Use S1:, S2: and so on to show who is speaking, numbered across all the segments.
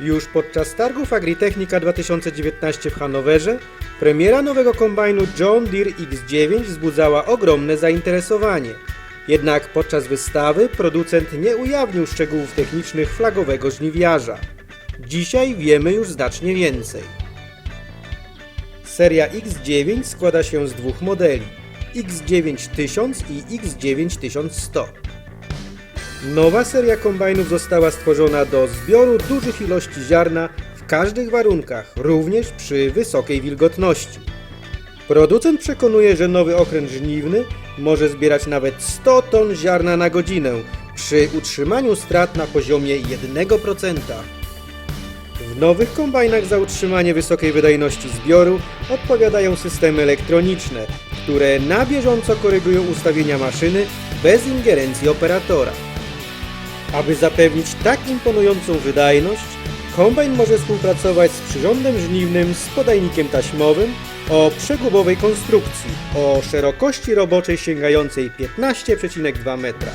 S1: Już podczas targów Agritechnika 2019 w Hanowerze premiera nowego kombajnu John Deere X9 wzbudzała ogromne zainteresowanie. Jednak podczas wystawy producent nie ujawnił szczegółów technicznych flagowego żniwiarza. Dzisiaj wiemy już znacznie więcej. Seria X9 składa się z dwóch modeli X9000 i X9100. Nowa seria kombajnów została stworzona do zbioru dużych ilości ziarna w każdych warunkach, również przy wysokiej wilgotności. Producent przekonuje, że nowy okręt żniwny może zbierać nawet 100 ton ziarna na godzinę przy utrzymaniu strat na poziomie 1%. W nowych kombajnach za utrzymanie wysokiej wydajności zbioru odpowiadają systemy elektroniczne, które na bieżąco korygują ustawienia maszyny bez ingerencji operatora. Aby zapewnić tak imponującą wydajność, kombajn może współpracować z przyrządem żniwnym z podajnikiem taśmowym o przegubowej konstrukcji o szerokości roboczej sięgającej 15,2 metra.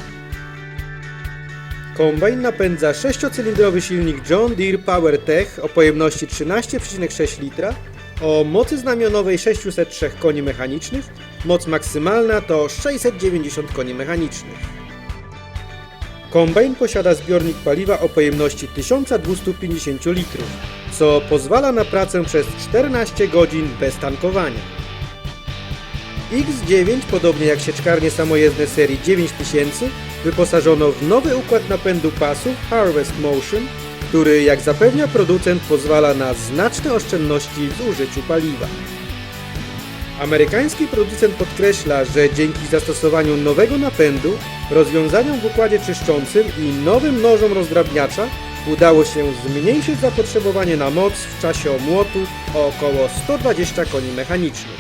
S1: Kombajn napędza 6-cylindrowy silnik John Deere PowerTech o pojemności 13,6 litra, o mocy znamionowej 603 koni mechanicznych, moc maksymalna to 690 koni mechanicznych. Kombajn posiada zbiornik paliwa o pojemności 1250 litrów, co pozwala na pracę przez 14 godzin bez tankowania. X9, podobnie jak sieczkarnie samojezdne serii 9000, wyposażono w nowy układ napędu pasów Harvest Motion, który, jak zapewnia producent, pozwala na znaczne oszczędności w zużyciu paliwa. Amerykański producent podkreśla, że dzięki zastosowaniu nowego napędu, rozwiązaniom w układzie czyszczącym i nowym nożom rozdrabniacza udało się zmniejszyć zapotrzebowanie na moc w czasie omłotu o około 120 koni mechanicznych.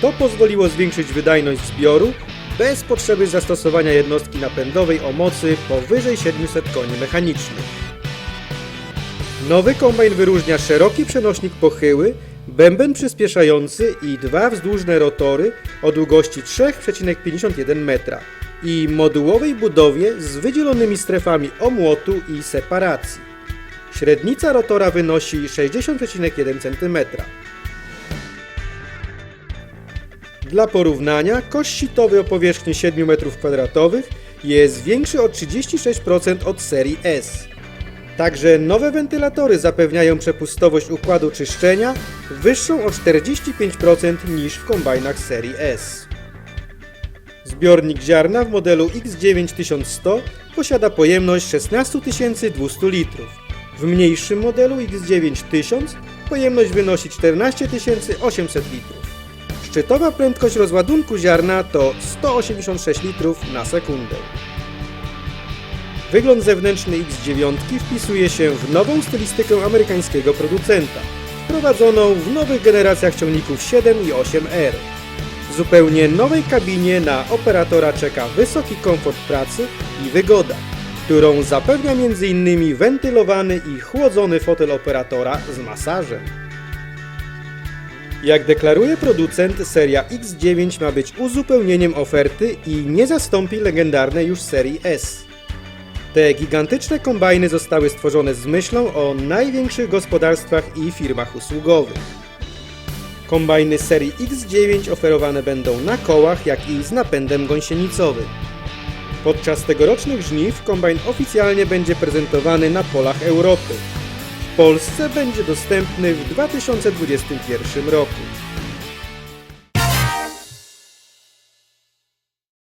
S1: To pozwoliło zwiększyć wydajność zbioru bez potrzeby zastosowania jednostki napędowej o mocy powyżej 700 koni mechanicznych. Nowy kombajn wyróżnia szeroki przenośnik pochyły, bęben przyspieszający i dwa wzdłużne rotory o długości 3,51 metra i modułowej budowie z wydzielonymi strefami omłotu i separacji. Średnica rotora wynosi 60,1 cm. Dla porównania, kosz sitowy o powierzchni 7 m2 jest większy o 36% od serii S. Także nowe wentylatory zapewniają przepustowość układu czyszczenia wyższą o 45% niż w kombajnach serii S. Zbiornik ziarna w modelu X9100 posiada pojemność 16 200 litrów. W mniejszym modelu X9000 pojemność wynosi 14 800 litrów. Szczytowa prędkość rozładunku ziarna to 186 litrów na sekundę. Wygląd zewnętrzny X9 wpisuje się w nową stylistykę amerykańskiego producenta, wprowadzoną w nowych generacjach ciągników 7 i 8R. W zupełnie nowej kabinie na operatora czeka wysoki komfort pracy i wygoda, którą zapewnia m.in. wentylowany i chłodzony fotel operatora z masażem. Jak deklaruje producent, seria X9 ma być uzupełnieniem oferty i nie zastąpi legendarnej już serii S. Te gigantyczne kombajny zostały stworzone z myślą o największych gospodarstwach i firmach usługowych. Kombajny serii X9 oferowane będą na kołach, jak i z napędem gąsienicowym. Podczas tegorocznych żniw kombajn oficjalnie będzie prezentowany na polach Europy. W Polsce będzie dostępny w 2021 roku.